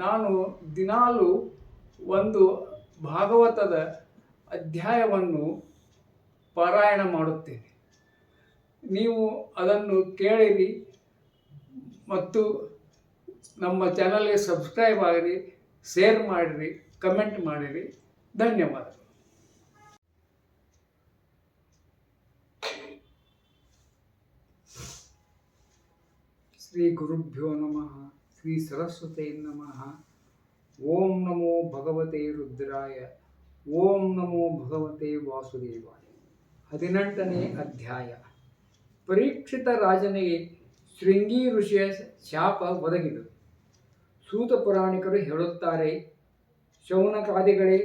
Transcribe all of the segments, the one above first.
ನಾನು ದಿನಾಲು ಒಂದು ಭಾಗವತದ ಅಧ್ಯಾಯವನ್ನು ಪಾರಾಯಣ ಮಾಡುತ್ತೇನೆ. ನೀವು ಅದನ್ನು ಕೇಳಿರಿ ಮತ್ತು ನಮ್ಮ ಚಾನಲ್ಗೆ ಸಬ್ಸ್ಕ್ರೈಬ್ ಆಗಿರಿ, ಶೇರ್ ಮಾಡಿರಿ, ಕಮೆಂಟ್ ಮಾಡಿರಿ. ಧನ್ಯವಾದಗಳು ಶ್ರೀ ಗುರುಭ್ಯೋ ನಮಃ. ಶ್ರೀ ಸರಸ್ವತೇ ನಮಃ. ಓಂ ನಮೋ ಭಗವತೆ ರುದ್ರಾಯ, ಓಂ ನಮೋ ಭಗವತೆ ವಾಸುದೇವಾಯ. ಹದಿನೆಂಟನೇ ಅಧ್ಯಾಯ. ಪರೀಕ್ಷಿತ ರಾಜನಿಗೆ ಶೃಂಗಿ ಋಷಿಯ ಶಾಪ ಒದಗಿದರು. ಸೂತ ಪುರಾಣಿಕರು ಹೇಳುತ್ತಾರೆ ಶೌನಕಾದಿಗಳೇ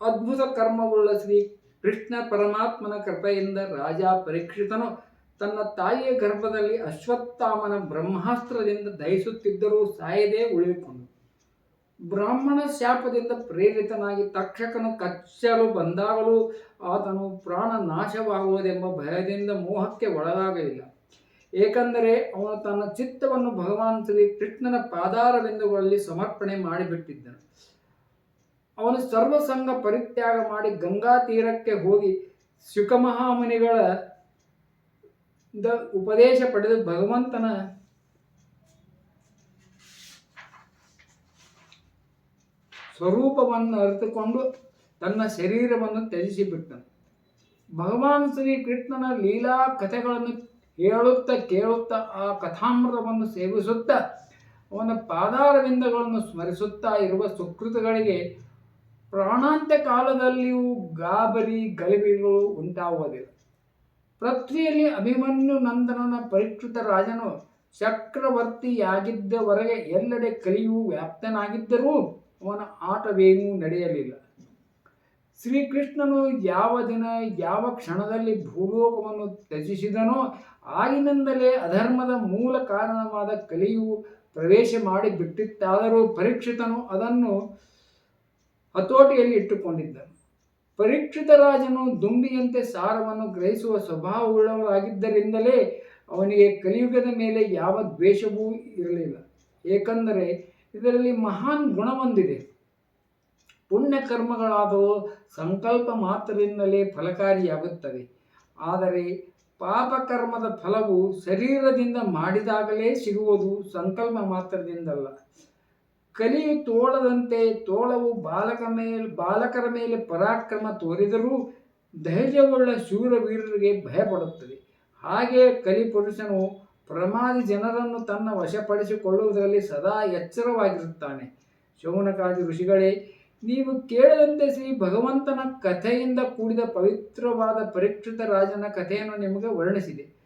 ಅದ್ಭುತ ಕರ್ಮವುಳ್ಳ ಶ್ರೀ ಕೃಷ್ಣ ಪರಮಾತ್ಮನ ಕೃಪೆಯಿಂದ ರಾಜ ಪರೀಕ್ಷಿತನು ತನ್ನ ತಾಯಿಯ ಗರ್ಭದಲ್ಲಿ ಅಶ್ವತ್ಥಾಮನ ಬ್ರಹ್ಮಾಸ್ತ್ರದಿಂದ ದಹಿಸುತ್ತಿದ್ದರೂ ಸಾಯದೇ ಉಳಿದುಕೊಂಡು ಬ್ರಾಹ್ಮಣ ಶಾಪದಿಂದ ಪ್ರೇರಿತನಾಗಿ ತಕ್ಷಕನು ಕಚ್ಚಲು ಬಂದಾಗಲೂ ಆತನು ಪ್ರಾಣ ನಾಶವಾಗುವುದೆಂಬ ಭಯದಿಂದ ಮೋಹಕ್ಕೆ ಒಳಗಾಗಲಿಲ್ಲ. ಏಕೆಂದರೆ ಅವನು ತನ್ನ ಚಿತ್ತವನ್ನು ಭಗವಾನ್ ಶ್ರೀ ಕೃಷ್ಣನ ಪಾದಾರಬಿಂದುಗಳಲ್ಲಿ ಸಮರ್ಪಣೆ ಮಾಡಿಬಿಟ್ಟಿದ್ದನು. ಅವನು ಸರ್ವಸಂಗ ಪರಿತ್ಯಾಗ ಮಾಡಿ ಗಂಗಾ ತೀರಕ್ಕೆ ಹೋಗಿ ಶುಕಮಹಾಮುನಿಗಳ ಉಪದೇಶ ಪಡೆದ ಭಗವಂತನ ಸ್ವರೂಪವನ್ನು ಅರಿತುಕೊಂಡು ತನ್ನ ಶರೀರವನ್ನು ತ್ಯಜಿಸಿಬಿಟ್ಟನು. ಭಗವಾನ್ ಶ್ರೀ ಕೃಷ್ಣನ ಲೀಲಾ ಕಥೆಗಳನ್ನು ಹೇಳುತ್ತಾ ಕೇಳುತ್ತಾ ಆ ಕಥಾಮೃತವನ್ನು ಸೇವಿಸುತ್ತಾ ಅವನ ಪಾದಾರವಿಂದಗಳನ್ನು ಸ್ಮರಿಸುತ್ತಾ ಇರುವ ಸುಕೃತಗಳಿಗೆ ಪ್ರಾಣಾಂತ್ಯ ಕಾಲದಲ್ಲಿಯೂ ಗಾಬರಿ, ಗಲಿಬಿಗಳು ಉಂಟಾಗುವುದಿಲ್ಲ. ಪೃಥ್ವಿಯಲ್ಲಿ ಅಭಿಮನ್ಯು ನಂದನನ ಪರೀಕ್ಷಿತ ರಾಜನು ಚಕ್ರವರ್ತಿಯಾಗಿದ್ದವರೆಗೆ ಎಲ್ಲೆಡೆ ಕಲಿಯು ವ್ಯಾಪ್ತನಾಗಿದ್ದರೂ ಅವನ ಆಟವೇನೂ ನಡೆಯಲಿಲ್ಲ. ಶ್ರೀಕೃಷ್ಣನು ಯಾವ ದಿನ ಯಾವ ಕ್ಷಣದಲ್ಲಿ ಭೂಲೋಕವನ್ನು ತ್ಯಜಿಸಿದನೋ ಆಗಿನಿಂದಲೇ ಅಧರ್ಮದ ಮೂಲ ಕಾರಣವಾದ ಕಲಿಯು ಪ್ರವೇಶ ಮಾಡಿ ಬಿಟ್ಟಿತ್ತಾದರೂ ಪರೀಕ್ಷಿತನು ಅದನ್ನು ಹತೋಟಿಯಲ್ಲಿ ಇಟ್ಟುಕೊಂಡಿದ್ದನು. ಪರೀಕ್ಷಿತ ರಾಜನು ದುಂಬಿಯಂತೆ ಸಾರವನ್ನು ಗ್ರಹಿಸುವ ಸ್ವಭಾವವುಳ್ಳವರಾಗಿದ್ದರಿಂದಲೇ ಅವನಿಗೆ ಕಲಿಯುಗದ ಮೇಲೆ ಯಾವ ದ್ವೇಷವೂ ಇರಲಿಲ್ಲ. ಏಕೆಂದರೆ ಇದರಲ್ಲಿ ಮಹಾನ್ ಗುಣವೊಂದಿದೆ. ಪುಣ್ಯ ಕರ್ಮಗಳಾದವು ಸಂಕಲ್ಪ ಮಾತ್ರದಿಂದಲೇ ಫಲಕಾರಿಯಾಗುತ್ತವೆ. ಆದರೆ ಪಾಪಕರ್ಮದ ಫಲವು ಶರೀರದಿಂದ ಮಾಡಿದಾಗಲೇ ಸಿಗುವುದು ಸಂಕಲ್ಪ ಮಾತ್ರದಿಂದಲ್ಲ. ಕಲಿಯು ತೋಳದಂತೆ ತೋಳವು ಬಾಲಕ ಮೇಲೆ, ಬಾಲಕರ ಮೇಲೆ ಪರಾಕ್ರಮ ತೋರಿದರೂ ಧೈರ್ಯವುಳ್ಳ ಶೂರವೀರರಿಗೆ ಭಯಪಡುತ್ತದೆ. ಹಾಗೆ ಕಲಿಪುರುಷನು ಪ್ರಮಾದಿ ಜನರನ್ನು ತನ್ನ ವಶಪಡಿಸಿಕೊಳ್ಳುವುದರಲ್ಲಿ ಸದಾ ಎಚ್ಚರವಾಗಿರುತ್ತಾನೆ. ಶೌನಕಾದಿ ಋಷಿಗಳೇ, ನೀವು ಕೇಳದಂತೆ ಶ್ರೀ ಭಗವಂತನ ಕಥೆಯಿಂದ ಕೂಡಿದ ಪವಿತ್ರವಾದ ಪರೀಕ್ಷಿತ ರಾಜನ ಕಥೆಯನ್ನು ನಿಮಗೆ ವರ್ಣಿಸಿದೆ.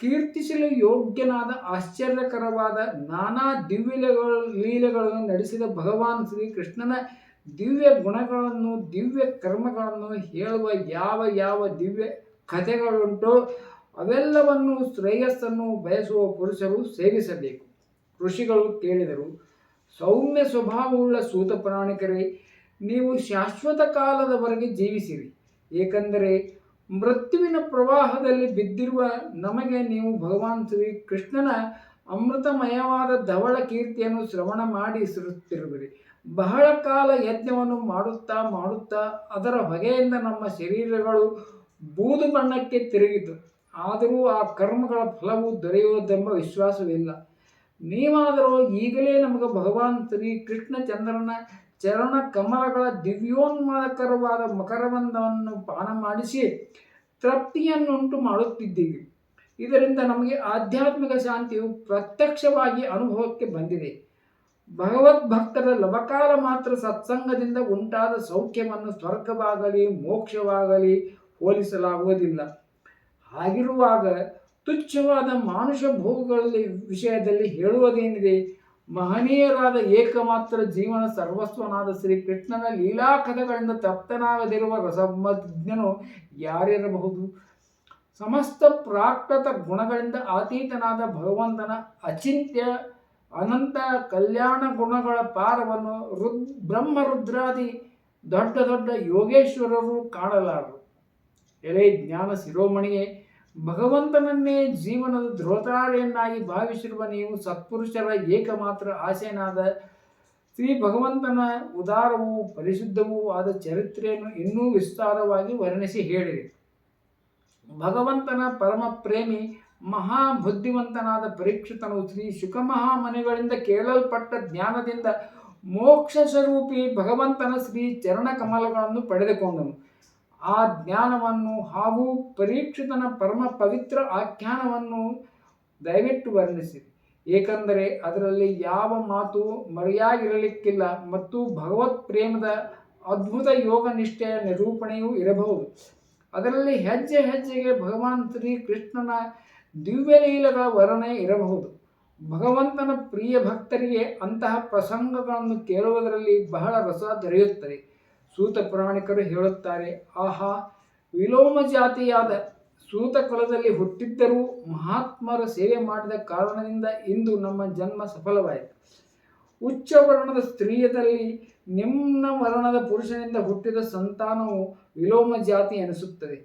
ಕೀರ್ತಿಸಲು ಯೋಗ್ಯನಾದ ಆಶ್ಚರ್ಯಕರವಾದ ನಾನಾ ದಿವ್ಯ ಲೀಲೆಗಳನ್ನು ನಡೆಸಿದ ಭಗವಾನ್ ಶ್ರೀ ಕೃಷ್ಣನ ದಿವ್ಯ ಗುಣಗಳನ್ನು, ದಿವ್ಯ ಕರ್ಮಗಳನ್ನು ಹೇಳುವ ಯಾವ ಯಾವ ದಿವ್ಯ ಕಥೆಗಳುಂಟೋ ಅವೆಲ್ಲವನ್ನು ಶ್ರೇಯಸ್ಸನ್ನು ಬಯಸುವ ಪುರುಷರು ಸೇವಿಸಬೇಕು. ಋಷಿಗಳು ಕೇಳಿದರು, ಸೌಮ್ಯ ಸ್ವಭಾವವುಳ್ಳ ಸೂತ ಪ್ರಾಣಿಕರೇ ನೀವು ಶಾಶ್ವತ ಕಾಲದವರೆಗೆ ಜೀವಿಸಿರಿ. ಏಕೆಂದರೆ ಮೃತ್ಯುವಿನ ಪ್ರವಾಹದಲ್ಲಿ ಬಿದ್ದಿರುವ ನಮಗೆ ನೀವು ಭಗವಾನ್ ಶ್ರೀ ಕೃಷ್ಣನ ಅಮೃತಮಯವಾದ ಧವಳ ಕೀರ್ತಿಯನ್ನು ಶ್ರವಣ ಮಾಡಿ ಸುರುತ್ತಿರುವಿರಿ ಬಹಳ ಕಾಲ ಯಜ್ಞವನ್ನು ಮಾಡುತ್ತಾ ಮಾಡುತ್ತಾ ಅದರ ಹೊಗೆಯಿಂದ ನಮ್ಮ ಶರೀರಗಳು ಬೂದು ಬಣ್ಣಕ್ಕೆ ತಿರುಗಿತು ಆದರೂ ಆ ಕರ್ಮಗಳ ಫಲವು ದೊರೆಯುವುದೆಂಬ ವಿಶ್ವಾಸವಿಲ್ಲ. ನೀವಾದರೂ ಈಗಲೇ ನಮಗೆ ಭಗವಾನ್ ಶ್ರೀ ಕೃಷ್ಣ ಚಂದ್ರನ ಚರಣ ಕಮಲಗಳ ದಿವ್ಯೋನ್ಮಾದಕರವಾದ ಮಕರವಂದವನ್ನು ಪಾನ ಮಾಡಿಸಿ ತೃಪ್ತಿಯನ್ನುಂಟು ಮಾಡುತ್ತಿದ್ದೀವಿ. ಇದರಿಂದ ನಮಗೆ ಆಧ್ಯಾತ್ಮಿಕ ಶಾಂತಿಯು ಪ್ರತ್ಯಕ್ಷವಾಗಿ ಅನುಭವಕ್ಕೆ ಬಂದಿದೆ. ಭಗವದ್ಭಕ್ತರ ಲವಕಾಲ ಮಾತ್ರ ಸತ್ಸಂಗದಿಂದ ಉಂಟಾದ ಸೌಖ್ಯವನ್ನು ಸ್ವರ್ಗವಾಗಲಿ, ಮೋಕ್ಷವಾಗಲಿ ಹೋಲಿಸಲಾಗುವುದಿಲ್ಲ. ಹಾಗಿರುವಾಗ ತುಚ್ಛವಾದ ಮಾನುಷ ಭೋಗಗಳಲ್ಲಿ ವಿಷಯದಲ್ಲಿ ಹೇಳುವುದೇನಿದೆ? ಮಹನೀಯರಾದ ಏಕಮಾತ್ರ ಜೀವನ ಸರ್ವಸ್ವನಾದ ಶ್ರೀಕೃಷ್ಣನ ಲೀಲಾ ಕಥೆಗಳಿಂದ ತಪ್ತನಾಗದಿರುವ ರಸಮಜ್ಞನು ಯಾರಿರಬಹುದು? ಸಮಸ್ತ ಪ್ರಾಕೃತ ಗುಣಗಳಿಂದ ಆತೀತನಾದ ಭಗವಂತನ ಅಚಿಂತ್ಯ, ಅನಂತ ಕಲ್ಯಾಣ ಗುಣಗಳ ಪಾರವನ್ನು ರುದ್, ಬ್ರಹ್ಮರುದ್ರಾದಿ ದೊಡ್ಡ ದೊಡ್ಡ ಯೋಗೇಶ್ವರರು ಕಾಣಲಾರರು. ಎಲೆ ಜ್ಞಾನ ಶಿರೋಮಣಿಯೇ ಭಗವಂತನನ್ನೇ ಜೀವನದ ಧ್ರುವತಾರೆಯನ್ನಾಗಿ ಭಾವಿಸಿರುವ ನೀವು ಸತ್ಪುರುಷರ ಏಕಮಾತ್ರ ಆಸೆನಾದ ಶ್ರೀ ಭಗವಂತನ ಉದಾರವೂ ಪರಿಶುದ್ಧವೂ ಆದ ಚರಿತ್ರೆಯನ್ನು ಇನ್ನೂ ವಿಸ್ತಾರವಾಗಿ ವರ್ಣಿಸಿ ಹೇಳಿರಿ. ಭಗವಂತನ ಪರಮ ಪ್ರೇಮಿ ಮಹಾ ಬುದ್ಧಿವಂತನಾದ ಪರೀಕ್ಷಿತನು ಶ್ರೀ ಶುಕಮಹಾಮನಿಗಳಿಂದ ಕೇಳಲ್ಪಟ್ಟ ಜ್ಞಾನದಿಂದ ಮೋಕ್ಷ ಸ್ವರೂಪಿ ಭಗವಂತನ ಶ್ರೀ ಚರಣ ಕಮಲಗಳನ್ನು ಪಡೆದುಕೊಂಡನು. ಆ ಜ್ಞಾನವನ್ನು, ಹಾಗೂ ಪರೀಕ್ಷಿತನ ಪರಮ ಪವಿತ್ರ ಆಖ್ಯಾನವನ್ನು ದಯವಿಟ್ಟು ವರ್ಣಿಸಿ. ಏಕೆಂದರೆ ಅದರಲ್ಲಿ ಯಾವ ಮಾತು ಮರೆಯಾಗಿರಲಿಕ್ಕಿಲ್ಲ, ಮತ್ತು ಭಗವತ್ ಪ್ರೇಮದ ಅದ್ಭುತ ಯೋಗ ನಿಷ್ಠೆಯ ನಿರೂಪಣೆಯೂ ಇರಬಹುದು. ಅದರಲ್ಲಿ ಹೆಜ್ಜೆ ಹೆಜ್ಜೆಗೆ ಭಗವಾನ್ ಶ್ರೀ ಕೃಷ್ಣನ ದಿವ್ಯಲೀಲಗಳ ವರ್ಣನೆ ಇರಬಹುದು. ಭಗವಂತನ ಪ್ರಿಯ ಭಕ್ತರಿಗೆ ಅಂತಹ ಪ್ರಸಂಗಗಳನ್ನು ಕೇಳುವುದರಲ್ಲಿ ಬಹಳ ರಸ ದೊರೆಯುತ್ತದೆ. ಸೂತ ಪುರಾಣಿಕರು ಹೇಳುತ್ತಾರೆ, ಆಹಾ, ವಿಲೋಮ ಜಾತಿಯಾದ ಸೂತ ಕುಲದಲ್ಲಿ ಹುಟ್ಟಿದ್ದರೂ ಮಹಾತ್ಮರ ಸೇವೆ ಮಾಡಿದ ಕಾರಣದಿಂದ ಇಂದು ನಮ್ಮ ಜನ್ಮ ಸಫಲವಾಯಿತು. ಉಚ್ಚ ವರ್ಣದ ಸ್ತ್ರೀಯದಲ್ಲಿ ನಿಮ್ನ ವರ್ಣದ ಪುರುಷನಿಂದ ಹುಟ್ಟಿದ ಸಂತಾನವು ವಿಲೋಮ ಜಾತಿ ಎನಿಸುತ್ತದೆ.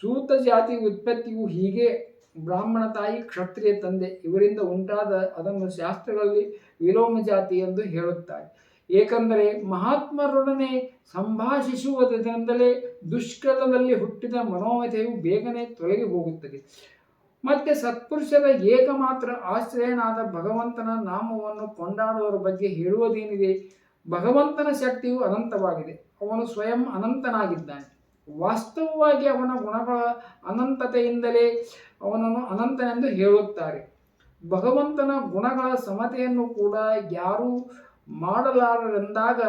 ಸೂತ ಜಾತಿ ಉತ್ಪತ್ತಿಯು ಹೀಗೆ, ಬ್ರಾಹ್ಮಣ ತಾಯಿ ಕ್ಷತ್ರಿಯ ತಂದೆ ಇವರಿಂದ ಉಂಟಾದ ಅದನ್ನು ಶಾಸ್ತ್ರಗಳಲ್ಲಿ ವಿಲೋಮ ಜಾತಿ ಎಂದು ಹೇಳುತ್ತಾರೆ. ಏಕೆಂದರೆ ಮಹಾತ್ಮರೊಡನೆ ಸಂಭಾಷಿಸುವುದರಿಂದಲೇ ದುಷ್ಕರದಲ್ಲಿ ಹುಟ್ಟಿದ ಮನೋಮತೆಯು ಬೇಗನೆ ತೊಲಗಿ ಹೋಗುತ್ತದೆ. ಮತ್ತೆ ಸತ್ಪುರುಷರ ಏಕಮಾತ್ರ ಆಶ್ರಯನಾದ ಭಗವಂತನ ನಾಮವನ್ನು ಕೊಂಡಾಡುವವರ ಬಗ್ಗೆ ಹೇಳುವುದೇನಿದೆ? ಭಗವಂತನ ಶಕ್ತಿಯು ಅನಂತವಾಗಿದೆ. ಅವನು ಸ್ವಯಂ ಅನಂತನಾಗಿದ್ದಾನೆ. ವಾಸ್ತವವಾಗಿ ಅವನ ಗುಣಗಳ ಅನಂತತೆಯಿಂದಲೇ ಅವನನ್ನು ಅನಂತನೆಂದು ಹೇಳುತ್ತಾರೆ. ಭಗವಂತನ ಗುಣಗಳ ಸಮತೆಯನ್ನು ಕೂಡ ಯಾರೂ ಮಾಡಲಾರರೆಂದಾಗ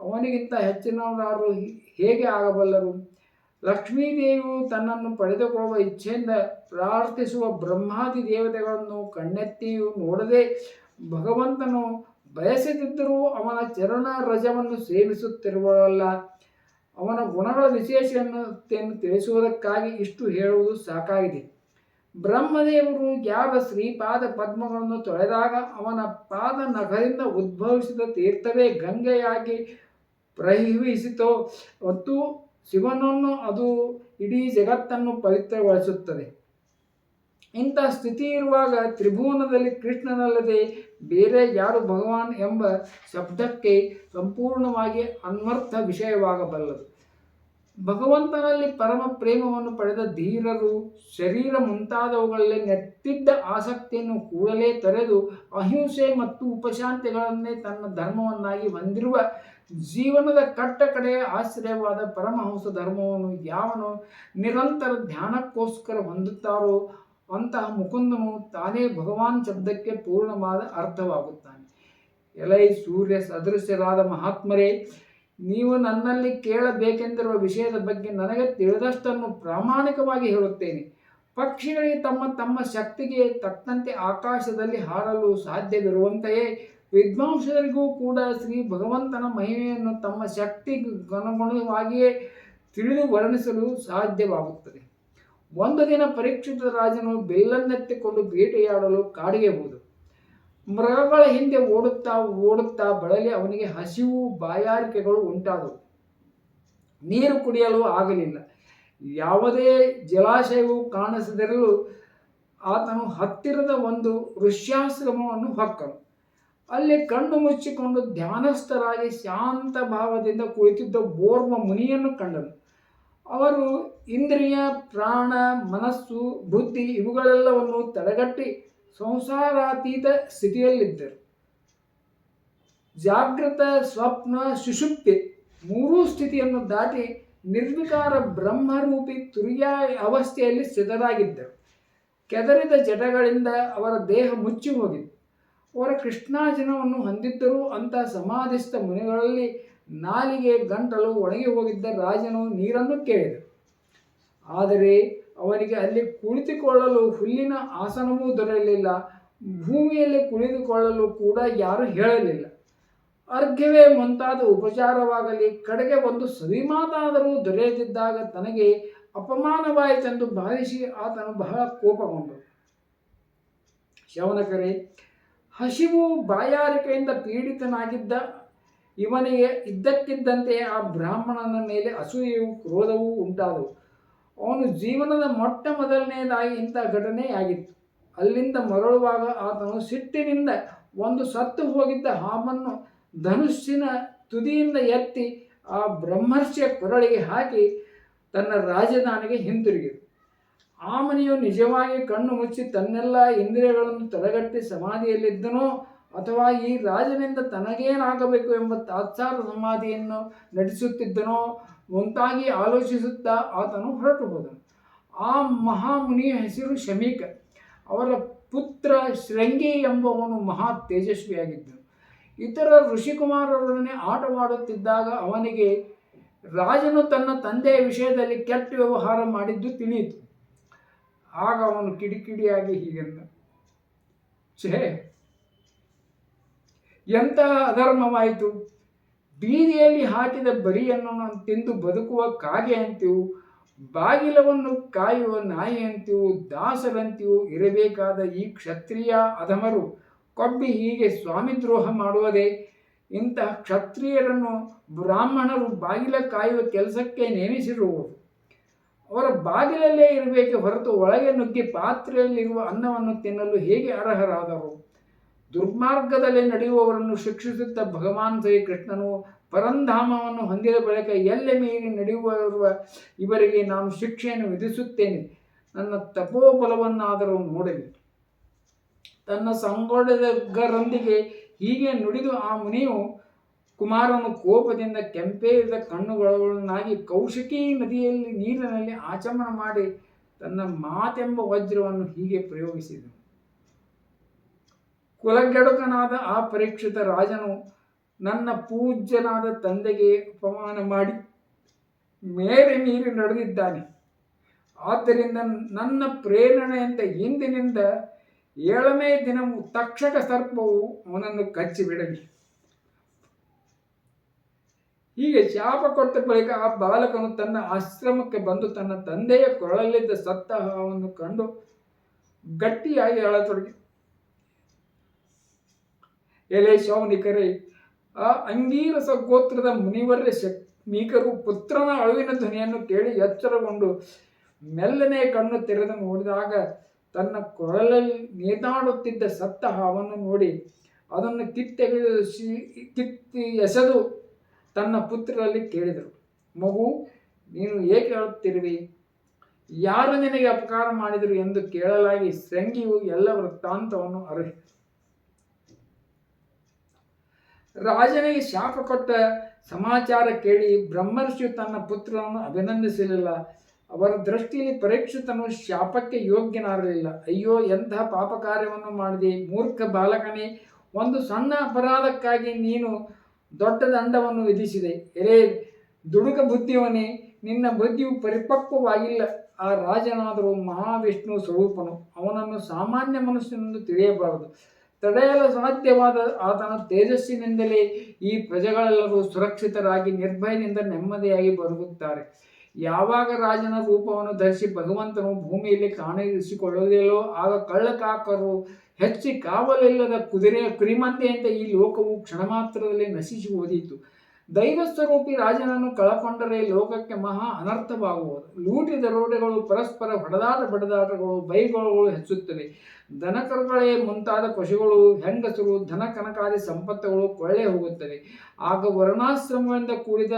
ಅವನಿಗಿಂತ ಹೆಚ್ಚಿನವರಾರು ಹೇಗೆ ಆಗಬಲ್ಲರು? ಲಕ್ಷ್ಮೀದೇವಿಯು ತನ್ನನ್ನು ಪಡೆದುಕೊಳ್ಳುವ ಇಚ್ಛೆಯಿಂದ ಪ್ರಾರ್ಥಿಸುವ ಬ್ರಹ್ಮಾದಿ ದೇವತೆಗಳನ್ನು ಕಣ್ಣೆತ್ತಿಯೂ ನೋಡದೆ ಭಗವಂತನು ಬಯಸದಿದ್ದರೂ ಅವನ ಚರಣ ರಜವನ್ನು ಸೇವಿಸುತ್ತಿರುವಲ್ಲ ಅವನ ಗುಣಗಳ ವಿಶೇಷವನ್ನು ತಿಳಿಸುವುದಕ್ಕಾಗಿ ಇಷ್ಟು ಹೇಳುವುದು ಸಾಕಾಗಿದೆ. ಬ್ರಹ್ಮದೇವರು ಯಾವ ಶ್ರೀಪಾದ ಪದ್ಮಗಳನ್ನು ತೊಳೆದಾಗ ಅವನ ಪಾದ ನಖದಿಂದ ಉದ್ಭವಿಸಿದ ತೀರ್ಥವೇ ಗಂಗೆಯಾಗಿ ಪ್ರವಹಿಸಿತೋ ಮತ್ತು ಶಿವನನ್ನು ಅದು ಇಡೀ ಜಗತ್ತನ್ನು ಪವಿತ್ರಗೊಳಿಸುತ್ತದೆ. ಇಂಥ ಸ್ಥಿತಿ ಇರುವಾಗ ತ್ರಿಭುವನದಲ್ಲಿ ಕೃಷ್ಣನಲ್ಲದೆ ಬೇರೆ ಯಾರು ಭಗವಾನ್ ಎಂಬ ಶಬ್ದಕ್ಕೆ ಸಂಪೂರ್ಣವಾಗಿ ಅನ್ವರ್ಥ ವಿಷಯವಾಗಬಲ್ಲದು. ಭಗವಂತನಲ್ಲಿ ಪರಮ ಪ್ರೇಮವನ್ನು ಪಡೆದ ಧೀರರು ಶರೀರ ಮುಂತಾದವುಗಳಲ್ಲಿ ನೆತ್ತಿದ್ದ ಆಸಕ್ತಿಯನ್ನು ಕೂಡಲೇ ತೊರೆದು ಅಹಿಂಸೆ ಮತ್ತು ಉಪಶಾಂತಿಗಳನ್ನೇ ತನ್ನ ಧರ್ಮವನ್ನಾಗಿ ಹೊಂದಿರುವ ಜೀವನದ ಕಟ್ಟ ಕಡೆಯ ಆಶ್ರಯವಾದ ಪರಮಹಂಸ ಧರ್ಮವನ್ನು ಯಾವನು ನಿರಂತರ ಧ್ಯಾನಕ್ಕೋಸ್ಕರ ಹೊಂದುತ್ತಾರೋ ಅಂತಹ ಮುಕುಂದನು ತಾನೇ ಭಗವಾನ್ ಶಬ್ದಕ್ಕೆ ಪೂರ್ಣವಾದ ಅರ್ಥವಾಗುತ್ತಾನೆ. ಎಲೈ ಸೂರ್ಯ ಸದೃಶ್ಯರಾದ ಮಹಾತ್ಮರೇ ನೀವು ನನ್ನಲ್ಲಿ ಕೇಳಬೇಕೆಂದಿರುವ ವಿಷಯದ ಬಗ್ಗೆ ನನಗೆ ತಿಳಿದಷ್ಟನ್ನು ಪ್ರಾಮಾಣಿಕವಾಗಿ ಹೇಳುತ್ತೇನೆ. ಪಕ್ಷಿಗಳಿಗೆ ತಮ್ಮ ತಮ್ಮ ಶಕ್ತಿಗೆ ತಕ್ಕಂತೆ ಆಕಾಶದಲ್ಲಿ ಹಾರಲು ಸಾಧ್ಯವಿರುವಂತೆಯೇ, ವಿದ್ವಾಂಸರಿಗೂ ಕೂಡ ಶ್ರೀ ಭಗವಂತನ ಮಹಿಮೆಯನ್ನು ತಮ್ಮ ಶಕ್ತಿಗನುಗುಣವಾಗಿಯೇ ತಿಳಿದು ವರ್ಣಿಸಲು ಸಾಧ್ಯವಾಗುತ್ತದೆ. ಒಂದು ದಿನ ಪರೀಕ್ಷಿತ ರಾಜನು ಬೆಲ್ಲನ್ನೆತ್ತಿಕೊಂಡು ಬೇಟೆಯಾಡಲು ಕಾಡಿಗೆ ಹೋದು ಮೃಗಗಳ ಹಿಂದೆ ಓಡುತ್ತಾ ಓಡುತ್ತಾ ಬಳಲಿ ಅವನಿಗೆ ಹಸಿವು ಬಾಯಾರಿಕೆಗಳು ಉಂಟಾದವು. ನೀರು ಕುಡಿಯಲು ಆಗಲಿಲ್ಲ. ಯಾವುದೇ ಜಲಾಶಯವು ಕಾಣಿಸದಿರಲು ಆತನು ಹತ್ತಿರದ ಒಂದು ಋಷ್ಯಾಶ್ರಮವನ್ನು ಹೊಕ್ಕನು. ಅಲ್ಲಿ ಕಣ್ಣು ಮುಚ್ಚಿಕೊಂಡು ಧ್ಯಾನಸ್ಥರಾಗಿ ಶಾಂತ ಭಾವದಿಂದ ಕುಳಿತಿದ್ದ ಬೋರ್ಮ ಮುನಿಯನ್ನು ಕಂಡನು. ಅವರು ಇಂದ್ರಿಯ, ಪ್ರಾಣ, ಮನಸ್ಸು, ಬುದ್ಧಿ ಇವುಗಳೆಲ್ಲವನ್ನು ತಡೆಗಟ್ಟಿ ಸಂಸಾರಾತೀತ ಸ್ಥಿತಿಯಲ್ಲಿದ್ದರು. ಜಾಗೃತ ಸ್ವಪ್ನ ಸುಷುಪ್ತಿ ಮೂರೂ ಸ್ಥಿತಿಯನ್ನು ದಾಟಿ ನಿರ್ವಿಕಾರ ಬ್ರಹ್ಮರೂಪಿ ತುರಿಯ ಅವಸ್ಥೆಯಲ್ಲಿ ಸ್ಥಿತರಾಗಿದ್ದರು. ಕೆದರಿದ ಜಟಗಳಿಂದ ಅವರ ದೇಹ ಮುಚ್ಚಿ ಹೋಗಿತ್ತು. ಅವರ ಕೃಷ್ಣಾಜನವನ್ನು ಹೊಂದಿದ್ದರೂ ಅಂತ ಸಮಾಧಿಸ್ಥ ಮುನಿಗಳಲ್ಲಿ ನಾಲಿಗೆ ಗಂಟಲು ಒಣಗಿ ಹೋಗಿದ್ದ ರಾಜನು ನೀರನ್ನು ಕೇಳಿದ ಆದರೆ ಅವನಿಗೆ ಅಲ್ಲಿ ಕುಳಿತುಕೊಳ್ಳಲು ಹುಲ್ಲಿನ ಆಸನವೂ ದೊರೆಯಲಿಲ್ಲ. ಭೂಮಿಯಲ್ಲಿ ಕುಳಿತುಕೊಳ್ಳಲು ಕೂಡ ಯಾರು ಹೇಳಲಿಲ್ಲ. ಅರ್ಘ್ಯವೇ ಮುಂತಾದ ಉಪಚಾರವಾಗಲಿ, ಕಡೆಗೆ ಒಂದು ಸವಿಮಾತಾದರೂ ದೊರೆಯದಿದ್ದಾಗ ತನಗೆ ಅಪಮಾನವಾಯಿತೆಂದು ಭಾವಿಸಿ ಆತನು ಬಹಳ ಕೋಪಗೊಂಡ. ಶವನಕರೆ ಹಸಿವು ಬಾಯಾರಿಕೆಯಿಂದ ಪೀಡಿತನಾಗಿದ್ದ ಇವನಿಗೆ ಇದ್ದಕ್ಕಿದ್ದಂತೆ ಆ ಬ್ರಾಹ್ಮಣನ ಮೇಲೆ ಅಸೂಯೆಯು ಕ್ರೋಧವೂ ಉಂಟಾದವು. ಅವನು ಜೀವನದ ಮೊಟ್ಟ ಮೊದಲನೆಯದಾಗಿ ಇಂಥ ಘಟನೆಯಾಗಿತ್ತು ಅಲ್ಲಿಂದ ಮರಳುವಾಗ ಆತನು ಸಿಟ್ಟಿನಿಂದ ಒಂದು ಸತ್ತು ಹೋಗಿದ್ದ ಹಾಮನ್ನು ಧನುಸ್ಸಿನ ತುದಿಯಿಂದ ಎತ್ತಿ ಆ ಬ್ರಹ್ಮರ್ಷಿಯ ಕೊರಳಿಗೆ ಹಾಕಿ ತನ್ನ ರಾಜಧಾನಿಗೆ ಹಿಂತಿರುಗಿದ ಮನೆಯು ನಿಜವಾಗಿ ಕಣ್ಣು ಮುಚ್ಚಿ ತನ್ನೆಲ್ಲ ಇಂದ್ರಿಯಗಳನ್ನು ತಡೆಗಟ್ಟಿ ಸಮಾಧಿಯಲ್ಲಿದ್ದನೋ ಅಥವಾ ಈ ರಾಜನಿಂದ ತನಗೇನಾಗಬೇಕು ಎಂಬ ತಾತ್ಸಾರ ಸಮಾಧಿಯನ್ನು ನಡೆಸುತ್ತಿದ್ದನೋ ಮುಂತಾಗಿ ಆಲೋಚಿಸುತ್ತಾ ಆತನು ಹೊರಟು ಹೋದನು ಆ ಮಹಾಮುನಿಯ ಹೆಸರು ಶಮೀಕ. ಅವರ ಪುತ್ರ ಶೃಂಗಿ ಎಂಬವನು ಮಹಾ ತೇಜಸ್ವಿಯಾಗಿದ್ದನು ಇತರ ಋಷಿಕುಮಾರರೊಡನೆ ಆಟವಾಡುತ್ತಿದ್ದಾಗ ಅವನಿಗೆ ರಾಜನು ತನ್ನ ತಂದೆಯ ವಿಷಯದಲ್ಲಿ ಕೆಟ್ಟ ವ್ಯವಹಾರ ಮಾಡಿದ್ದು ತಿಳಿಯಿತು. ಆಗ ಅವನು ಕಿಡಿಕಿಡಿಯಾಗಿ ಹೀಗೆಂದ. ಛೇ ಎಂತಹ ಅಧರ್ಮವಾಯಿತು? ಬೀದಿಯಲ್ಲಿ ಹಾಕಿದ ಬರಿಯನ್ನು ನಾನು ತಿಂದು ಬದುಕುವ ಕಾಗೆ ಅಂತೀವು ಬಾಗಿಲವನ್ನು ಕಾಯುವ ನಾಯಿ ಅಂತೀವು ದಾಸರಂತೀವು ಇರಬೇಕಾದ ಈ ಕ್ಷತ್ರಿಯ ಅಧಮರು ಕೊಬ್ಬಿ ಹೀಗೆ ಸ್ವಾಮಿದ್ರೋಹ ಮಾಡುವುದೇ? ಇಂತಹ ಕ್ಷತ್ರಿಯರನ್ನು ಬ್ರಾಹ್ಮಣರು ಬಾಗಿಲ ಕಾಯುವ ಕೆಲಸಕ್ಕೆ ನೇಮಿಸಿರುವರು ಅವರ ಬಾಗಿಲಲ್ಲೇ ಇರಬೇಕೆ ಹೊರತು ಒಳಗೆ ನುಗ್ಗಿ ಪಾತ್ರೆಯಲ್ಲಿರುವ ಅನ್ನವನ್ನು ತಿನ್ನಲು ಹೇಗೆ ಅರ್ಹರಾದರು? ದುರ್ಮಾರ್ಗದಲ್ಲಿ ನಡೆಯುವವರನ್ನು ಶಿಕ್ಷಿಸುತ್ತ ಭಗವಾನ್ ಶ್ರೀಕೃಷ್ಣನು ಪರಂಧಾಮವನ್ನು ಹೊಂದಿದ ಬಳಿಕ ಎಲ್ಲೆ ಮೀರಿ ನಡೆಯುವ ಇವರಿಗೆ ನಾನು ಶಿಕ್ಷೆಯನ್ನು ವಿಧಿಸುತ್ತೇನೆ. ನನ್ನ ತಪೋಬಲವನ್ನಾದರೂ ನೋಡಲಿ ತನ್ನ ಸಂಗೊಡಗರೊಂದಿಗೆ ಹೀಗೆ ನುಡಿದು ಆ ಮುನಿಯು ಕುಮಾರನು ಕೋಪದಿಂದ ಕೆಂಪೇರಿದ ಕಣ್ಣುಗಳನ್ನಾಗಿ ಕೌಶಿಕಿ ನದಿಯಲ್ಲಿ ನೀರಿನಲ್ಲಿ ಆಚಮನ ಮಾಡಿ ತನ್ನ ಮಾತೆಂಬ ವಜ್ರವನ್ನು ಹೀಗೆ ಪ್ರಯೋಗಿಸಿದನು. ಕುಲಗೆಡುಕನಾದ ಆ ಪರೀಕ್ಷಿತ ರಾಜನು ನನ್ನ ಪೂಜ್ಯನಾದ ತಂದೆಗೆ ಅಪಮಾನ ಮಾಡಿ ಮೇಲೆ ನೀರು ನಡೆದಿದ್ದಾನೆ. ಆದ್ದರಿಂದ ನನ್ನ ಪ್ರೇರಣೆಯಂತೆ ಇಂದಿನಿಂದ ಏಳನೇ ದಿನವು ತಕ್ಷಕ ಸರ್ಪವು ಅವನನ್ನು ಕಚ್ಚಿಬಿಡಲಿ. ಹೀಗೆ ಶಾಪ ಕೊಟ್ಟ ಬಳಿಕ ಆ ಬಾಲಕನು ತನ್ನ ಆಶ್ರಮಕ್ಕೆ ಬಂದು ತನ್ನ ತಂದೆಯ ಕೊರಳಲ್ಲಿದ್ದ ಸತ್ತ ಹಾವನ್ನು ಕಂಡು ಗಟ್ಟಿಯಾಗಿ ಅಳತೊಡಗಿ ಎಲೆ ಶೌನಿಕರೇ ಆ ಅಂಗೀರಸ ಗೋತ್ರದ ಮುನಿವರ್ಯ ಶಕ್ಮೀಕರು ಪುತ್ರನ ಅಳುವಿನ ಧ್ವನಿಯನ್ನು ಕೇಳಿ ಎಚ್ಚರಗೊಂಡು ಮೆಲ್ಲನೆ ಕಣ್ಣು ತೆರೆದು ನೋಡಿದಾಗ ತನ್ನ ಕೊರಳಲ್ಲಿ ನೇತಾಡುತ್ತಿದ್ದ ಸತ್ತ ಹಾವನ್ನು ನೋಡಿ ಅದನ್ನು ಕಿತ್ತೆಗೆದು ಕಿತ್ತಿ ಎಸೆದು ತನ್ನ ಪುತ್ರರಲ್ಲಿ ಕೇಳಿದರು. ಮಗು, ನೀನು ಏಕೆ ಹೇಳುತ್ತಿರುವಿ ಯಾರು ನಿನಗೆ ಅಪಕಾರ ಮಾಡಿದರು ಎಂದು ಕೇಳಲಾಗಿ ಸಂಗಿಯು ಎಲ್ಲ ವೃತ್ತಾಂತವನ್ನು ಅರಿಹ ರಾಜನಿಗೆ ಶಾಪ ಕೊಟ್ಟ ಸಮಾಚಾರ ಕೇಳಿ ಬ್ರಹ್ಮರ್ಷಿಯು ತನ್ನ ಪುತ್ರನನ್ನು ಅಭಿನಂದಿಸಲಿಲ್ಲ. ಅವರ ದೃಷ್ಟಿಯಲ್ಲಿ ಪರೀಕ್ಷಿತನು ಶಾಪಕ್ಕೆ ಯೋಗ್ಯನಾಗಲಿಲ್ಲ. ಅಯ್ಯೋ ಎಂತಹ ಪಾಪ ಕಾರ್ಯವನ್ನು ಮಾಡಿದೆ. ಮೂರ್ಖ ಬಾಲಕನೇ, ಒಂದು ಸಣ್ಣ ಅಪರಾಧಕ್ಕಾಗಿ ನೀನು ದೊಡ್ಡ ದಂಡವನ್ನು ವಿಧಿಸಿದೆ. ಎರೇ, ದುಡುಕ ಬುದ್ಧಿಯವನೇ, ನಿನ್ನ ಬುದ್ಧಿಯು ಪರಿಪಕ್ವವಾಗಿಲ್ಲ. ಆ ರಾಜನಾದರೂ ಮಹಾವಿಷ್ಣು ಸ್ವರೂಪನು. ಅವನನ್ನು ಸಾಮಾನ್ಯ ಮನುಷ್ಯನೆಂದು ತಿಳಿಯಬಾರದು. ತಡೆಯಲು ಸಾಧ್ಯವಾದ ಆತನ ತೇಜಸ್ಸಿನಿಂದಲೇ ಈ ಪ್ರಜೆಗಳೆಲ್ಲರೂ ಸುರಕ್ಷಿತರಾಗಿ ನಿರ್ಭಯದಿಂದ ನೆಮ್ಮದಿಯಾಗಿ ಬದುಕುತ್ತಾರೆ. ಯಾವಾಗ ರಾಜನ ರೂಪವನ್ನು ಧರಿಸಿ ಭಗವಂತನು ಭೂಮಿಯಲ್ಲಿ ಕಾಣಿಸಿಕೊಳ್ಳುವುದಿಲ್ಲೋ ಆಗ ಕಳ್ಳಕಾಕರು ಹೆಚ್ಚಿ ಕಾವಲಿಲ್ಲದ ಕುದುರೆಯ ಕುರಿಮಂತೆಯಂತೆ ಈ ಲೋಕವು ಕ್ಷಣ ಮಾತ್ರದಲ್ಲಿ ನಶಿಸಿ ಹೋದೀತು ದೈವಸ್ವರೂಪಿ ರಾಜನನ್ನು ಕಳಕೊಂಡರೆ ಲೋಕಕ್ಕೆ ಮಹಾ ಅನರ್ಥವಾಗುವುದು. ಲೂಟಿ ದರೋಡೆಗಳು, ಪರಸ್ಪರ ಹೊಡೆದಾಟ ಬಡದಾಟಗಳು ಬೈಗಳು ಹೆಚ್ಚುತ್ತವೆ. ದನಕರುಗಳೇ ಮುಂತಾದ ಪಶುಗಳು, ಹೆಂಗಸರು, ಧನ ಕನಕಾದಿ ಸಂಪತ್ತುಗಳು ಕೊಳ್ಳೆ ಹೋಗುತ್ತವೆ. ಆಗ ವರ್ಣಾಶ್ರಮದಿಂದ ಕೂಡಿದ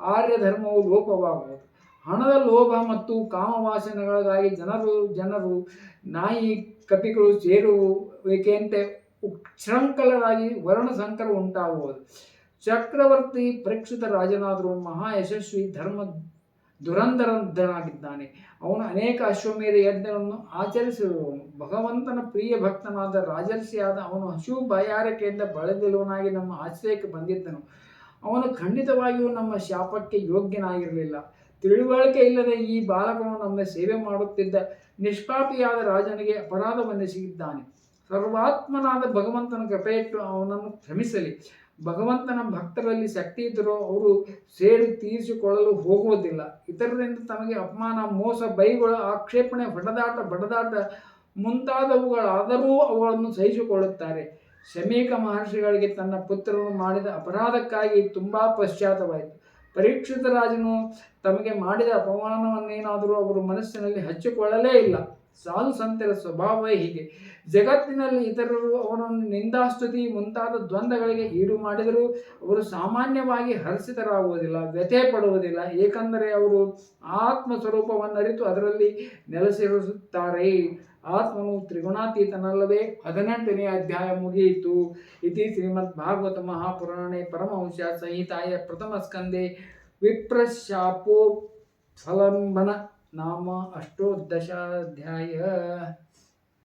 ಆರ್ಯ ಧರ್ಮವು ಲೋಪವಾಗುವುದು. ಹಣದ ಲೋಭ ಮತ್ತು ಕಾಮವಾಸನೆಗಳಿಗಾಗಿ ಜನರು ಜನರು, ನಾಯಿ ಕಪಿಗಳು ಸೇರುವಿಕೆಯಂತೆ ಉಚ್ಛೃಂಖಲರಾಗಿ ವರ್ಣ ಸಂಕರ ಉಂಟಾಗುವುದು ಚಕ್ರವರ್ತಿ ಪರೀಕ್ಷಿತ ರಾಜನಾದರೂ ಮಹಾ ಯಶಸ್ವಿ ಧರ್ಮ ದುರಂಧರಂಧನಾಗಿದ್ದಾನೆ ಅವನು ಅನೇಕ ಅಶ್ವಮೇಧ ಯಜ್ಞಗಳನ್ನು ಆಚರಿಸಿರುವವನು ಭಗವಂತನ ಪ್ರಿಯ ಭಕ್ತನಾದ ರಾಜರ್ಷಿಯಾದ ಅವನು ಹಸು ಬಯಾರಿಕೆಯಿಂದ ಬಳದಿಲುವನಾಗಿ ನಮ್ಮ ಆಶ್ರಯಕ್ಕೆ ಬಂದಿದ್ದನು. ಅವನು ಖಂಡಿತವಾಗಿಯೂ ನಮ್ಮ ಶಾಪಕ್ಕೆ ಯೋಗ್ಯನಾಗಿರಲಿಲ್ಲ. ತಿಳುವಳಿಕೆ ಇಲ್ಲದೆ ಈ ಬಾಲಕನು ನಮ್ಮ ಸೇವೆ ಮಾಡುತ್ತಿದ್ದ ನಿಷ್ಪಾಪಿಯಾದ ರಾಜನಿಗೆ ಅಪರಾಧವನ್ನೆಸಗಿದ್ದಾನೆ ಸರ್ವಾತ್ಮನಾದ ಭಗವಂತನ ಕೃಪೆಯಿಟ್ಟು ಅವನನ್ನು ಕ್ಷಮಿಸಲಿ. ಭಗವಂತನ ಭಕ್ತರಲ್ಲಿ ಶಕ್ತಿ ಇದ್ದರೂ ಅವರು ಸೇಡು ತೀರಿಸಿಕೊಳ್ಳಲು ಹೋಗುವುದಿಲ್ಲ. ಇತರರಿಂದ ತಮಗೆ ಅಪಮಾನ, ಮೋಸ, ಬೈಗಳ, ಆಕ್ಷೇಪಣೆ, ಬಡದಾಟ ಬಡದಾಟ ಮುಂತಾದವುಗಳಾದರೂ ಅವುಗಳನ್ನು ಸಹಿಸಿಕೊಳ್ಳುತ್ತಾರೆ. ಶಮೀಕ ಮಹರ್ಷಿಗಳಿಗೆ ತನ್ನ ಪುತ್ರನು ಮಾಡಿದ ಅಪರಾಧಕ್ಕಾಗಿ ತುಂಬ ಪಶ್ಚಾತ್ತವಾಯಿತು ಪರೀಕ್ಷಿತ ರಾಜನು ತಮಗೆ ಮಾಡಿದ ಅಪಮಾನವನ್ನೇನಾದರೂ ಅವರು ಮನಸ್ಸಿನಲ್ಲಿ ಹಚ್ಚಿಕೊಳ್ಳಲೇ ಇಲ್ಲ. ಸಾಧು ಸಂತರ ಸ್ವಭಾವವೇ ಹೀಗೆ. ಜಗತ್ತಿನಲ್ಲಿ ಇತರರು ಅವನನ್ನು ನಿಂದಾಸ್ತುತಿ ಮುಂತಾದ ದ್ವಂದ್ವಗಳಿಗೆ ಈಡು ಮಾಡಿದರೂ ಅವರು ಸಾಮಾನ್ಯವಾಗಿ ಹರ್ಷಿತರಾಗುವುದಿಲ್ಲ ವ್ಯಥೆ ಪಡುವುದಿಲ್ಲ ಏಕೆಂದರೆ ಅವರು ಆತ್ಮ ಸ್ವರೂಪವನ್ನರಿತು ಅದರಲ್ಲಿ ನೆಲೆಸಿರಿಸುತ್ತಾರೆ ಆತ್ಮನು ತ್ರಿಗುಣಾತೀತನಲ್ಲವೇ? ಹದಿನೆಂಟನೇ ಅಧ್ಯಾಯ ಮುಗಿಯಿತು. ಇತಿ ಶ್ರೀಮದ್ ಭಾಗವತ ಮಹಾಪುರಾಣೆ ಪರಮಹಂಶ ಸಂಹಿತಾಯ ಪ್ರಥಮ ಸ್ಕಂದೆ ವಿಪ್ರಶಾಪೋ ಫಲಂಬನ ನಾಮ ಅಷ್ಟೋದಶಾಧ್ಯಾಯ